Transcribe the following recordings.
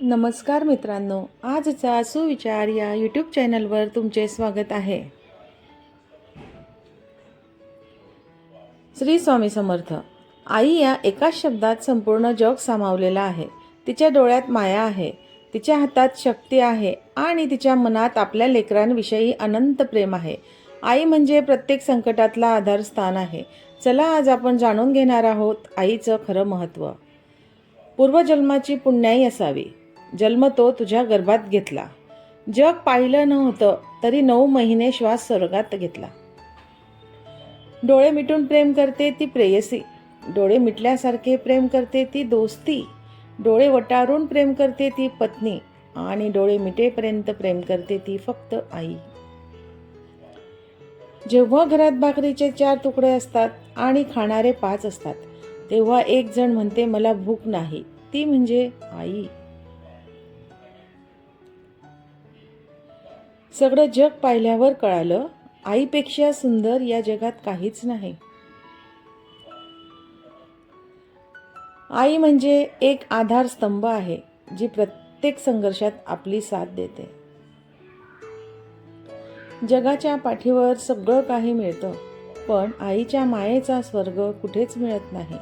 नमस्कार मित्रांनो आजचा सुविचार या यूट्यूब चॅनलवर तुमचे स्वागत आहे. श्री स्वामी समर्थ आई या एकाच शब्दात संपूर्ण जग सामावलेलं आहे. तिच्या डोळ्यात माया आहे तिच्या हातात शक्ती आहे आणि तिच्या मनात आपल्या लेकरांविषयी अनंत प्रेम आहे. आई म्हणजे प्रत्येक संकटातला आधारस्थान आहे. चला आज आपण जाणून घेणार आहोत आईचं खरं महत्त्व पूर्वजन्माची पुण्याई असावी. जन्म तो तुझ्या गर्भात घेतला. जग पाहिलं नव्हतं तरी नऊ महिने श्वास स्वर्गात घेतला. डोळे मिटून प्रेम करते ती प्रेयसी. डोळे मिटल्यासारखे प्रेम करते ती दोस्ती. डोळे वटारून प्रेम करते ती पत्नी. आणि डोळे मिटेपर्यंत प्रेम करते ती फक्त आई. जेव्हा घरात भाकरीचे चार तुकडे असतात आणि खाणारे पाच असतात तेव्हा एक जण म्हणते मला भूक नाही. ती म्हणजे आई. सगळं जग पाहिल्यावर कळालं आईपेक्षा सुंदर या जगात काहीच नाही. आई म्हणजे एक आधारस्तंभ आहे जी प्रत्येक संघर्षात आपली साथ देते. जगाच्या पाठीवर सगळं काही मिळतं पण आईच्या मायेचा स्वर्ग कुठेच मिळत नाही.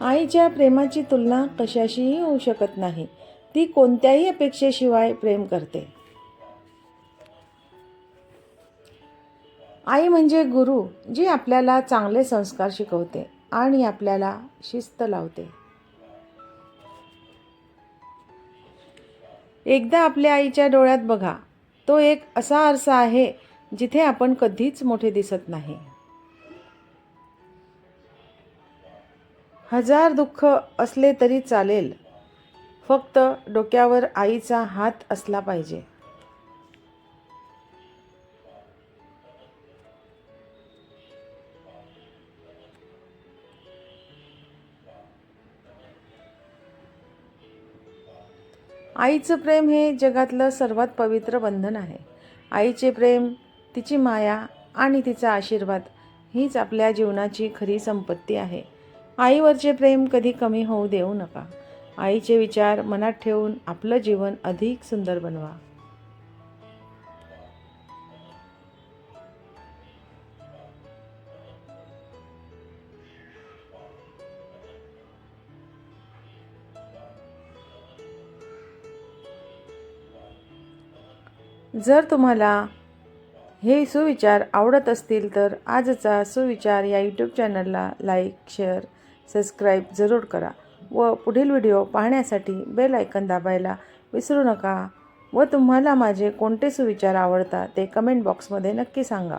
आईच्या प्रेमाची तुलना कशाशीही होऊ शकत नाही ती कोणत्याही अपेक्षेशिवाय प्रेम करते. आई म्हणजे गुरु जी आपल्याला चांगले संस्कार शिकवते आणि आपल्याला शिस्त लावते. एकदा आपल्या आईच्या डोळ्यात बघा तो एक असा आरसा आहे जिथे आपण कधीच मोठे दिसत नाही. हजार दुःख असले तरी चालेल फक्त डोक्यावर आईचा हात असला पाहिजे. आईचं प्रेम हे जगातलं सर्वात पवित्र बंधन आहे. आईचे प्रेम तिची माया आणि तिचा आशीर्वाद हीच आपल्या जीवनाची खरी संपत्ती आहे. आईवरचे प्रेम कधी कमी होऊ देऊ नका. आईचे विचार मनात ठेवून आपलं जीवन अधिक सुंदर बनवा. जर तुम्हाला हे सुविचार आवडत असतील तर आजचा सुविचार या यूट्यूब चॅनलला लाईक शेअर सबस्क्राईब जरूर करा. व पुढील व्हिडिओ पाहण्यासाठी बेल ऐकन दाबायला विसरू नका व तुम्हाला माझे कोणते सुविचार आवडतात ते कमेंट बॉक्समध्ये नक्की सांगा.